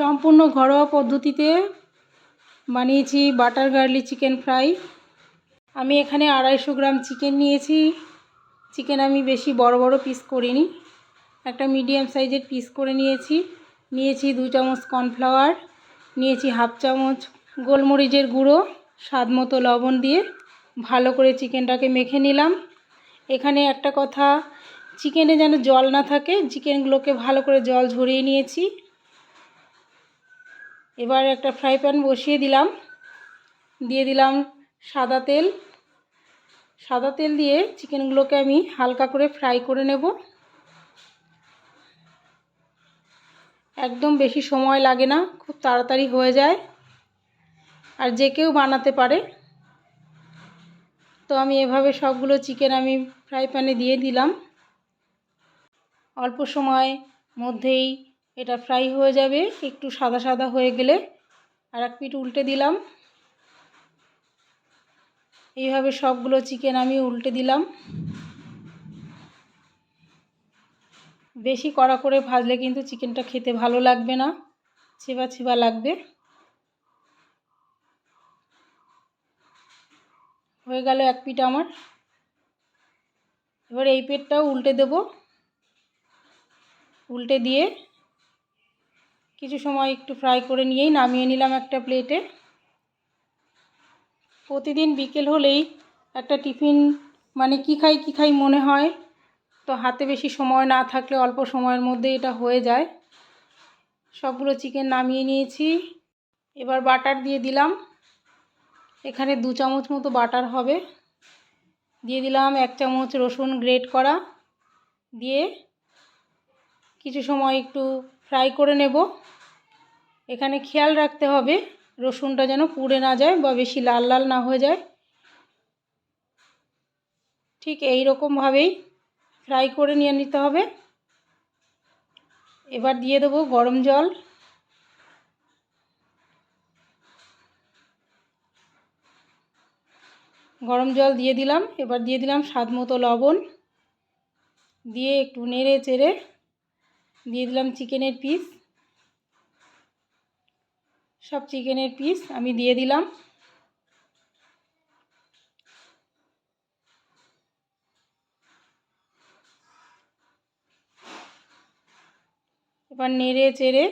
সম্পূর্ণ ঘরোয়া পদ্ধতিতে বানিয়েছি বাটার গার্লি চিকেন ফ্রাই। আমি এখানে আড়াইশো গ্রাম চিকেন নিয়েছি। চিকেন আমি বেশি বড় বড় পিস করিনি। একটা মিডিয়াম সাইজের পিস করে নিয়েছি। নিয়েছি দু চামচ কর্নফ্লাওয়ার নিয়েছি হাফ চামচ গোলমরিচের গুঁড়ো, স্বাদ মতো লবণ দিয়ে ভালো করে চিকেনটাকে মেখে নিলাম। এখানে একটা কথা, চিকেনে যেন জল না থাকে, চিকেনগুলোকে ভালো করে জল ঝরিয়ে নিয়েছি। এবার একটা ফ্রাই প্যান বসিয়ে দিলাম। দিয়ে দিলাম সাদা তেল। সাদা তেল দিয়ে চিকেনগুলোকে আমি হালকা করে ফ্রাই করে নেব। একদম বেশি সময় লাগে না, খুব তাড়াতাড়ি হয়ে যায়। আর যে কেউ বানাতে পারে। তো আমি এভাবে সবগুলো চিকেন আমি ফ্রাই প্যানে দিয়ে দিলাম। অল্প সময় মধ্যেই এটা ফ্রাই হয়ে যাবে, একটু সাদা সাদা হয়ে গেলে আর এক পিঠ উল্টে দিলাম। এইভাবে সবগুলো চিকেন আমি উল্টে দিলাম। বেশি কড়া করে ভাজলে কিন্তু চিকেনটা খেতে ভালো লাগবে না, ছিবা ছিবা লাগবে। হয়ে গেল এক পিঠ আমার। এবার এই পেটটাও উল্টে দেব। উল্টে দিয়ে কিছু সময় একটু ফ্রাই করে নিয়েই নামিয়ে নিলাম একটা প্লেটে প্রতিদিন বিকেল হলেই একটা টিফিন মানে কী খাই কী খাই মনে হয়, তো হাতে বেশি সময় না থাকলে অল্প সময়ের মধ্যে এটা হয়ে যায়। সবগুলো চিকেন নামিয়ে নিয়েছি। এবার বাটার দিয়ে দিলাম। এখানে দু চামচ মতো বাটার হবে। দিয়ে দিলাম এক চামচ রসুন গ্রেট করা। দিয়ে কিছু সময় একটু ফ্রাই করে নেব। এখানে খেয়াল রাখতে হবে, রসুনটা যেন পুড়ে না যায় বা বেশি লাল লাল না হয়ে যায়। ঠিক এই রকমভাবেই ফ্রাই করে নিয়ে নিতে হবে। এবার দিয়ে দেবো গরম জল। গরম জল দিয়ে দিলাম, এবার দিয়ে দিলাম স্বাদ মতো লবণ। দিয়ে একটু নেড়ে চেড়ে দিয়ে দিলাম চিকেনের পিস। সব চিকেনের পিস আমি দিয়ে দিলাম। এবার নেড়ে চেড়ে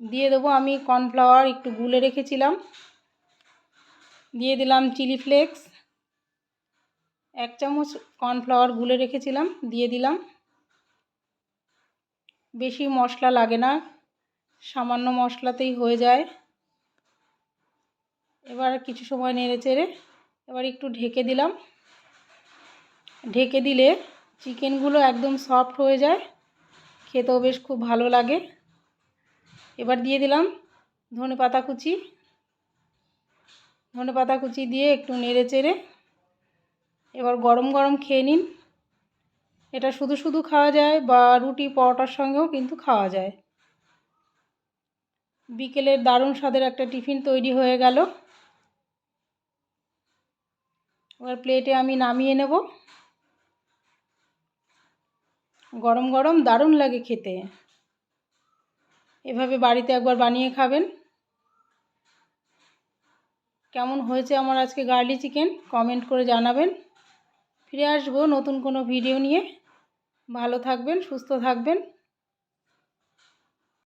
দিয়ে দেবো। আমি কর্নফ্লাওয়ার একটু গুলে রেখেছিলাম। দিয়ে দিলাম চিলি ফ্লেক্স। এক চামচ কর্নফ্লাওয়ার গুলে রেখেছিলাম, দিয়ে দিলাম। বেশি মশলা লাগে না, সামান্য মশলাতেই হয়ে যায়। এবার কিছু সময় নেড়ে চেড়ে এবার একটু ঢেকে দিলাম। ঢেকে দিলে চিকেনগুলো একদম সফট হয়ে যায়, খেতেও বেশ খুব ভালো লাগে। এবার দিয়ে দিলাম ধনে পাতা কুচি। ধনে পাতা কুচি দিয়ে একটু নেড়ে চেড়ে এবার গরম গরম খেয়ে নিন। এটা শুধু শুধু খাওয়া যায় বা রুটি, পরোটার সঙ্গেও কিন্তু খাওয়া যায়। বিকেলের দারুণ স্বাদের একটা টিফিন তৈরি হয়ে গেল। এবার প্লেটে আমি নামিয়ে নেব। গরম গরম দারুণ লাগে খেতে। এভাবে বাড়িতে একবার বানিয়ে খাবেন। কেমন হয়েছে আমার আজকে গার্লি চিকেন? কমেন্ট করে জানাবেন। ফিরে আসব নতুন কোনো ভিডিও নিয়ে। ভালো থাকবেন সুস্থ থাকবেন।